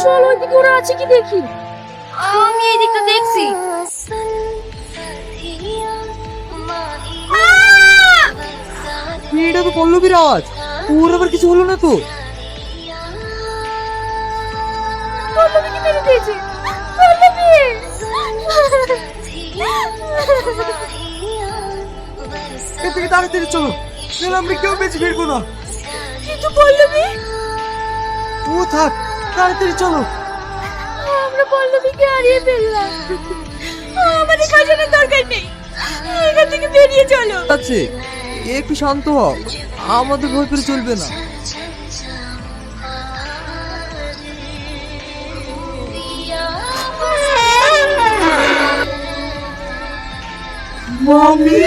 চল ওইদিকে ওরা আছে কি দেখি? আমি এই দিকটা দেখছি। এটা তো পল্লবীর আওয়াজ ওর আবার কিছু হলো না তো। পল্লবীকে মেরে দিয়েছে? পল্লবী! থেকে তাড়াতাড়ি চলো নাহলে আমরা কেউ বেঁচে ফিরবো না। পল্লবী? ও থাক তাড়াতাড়ি চলো। আমরা পল্লবীকে হারিয়ে ফেললাম। আমাদের খাজানার দরকার নেই। এখান থেকে বেরিয়ে চলো। আছে একটু শান্ত হও। আমাদের ভয় করে চলবে না। মামি?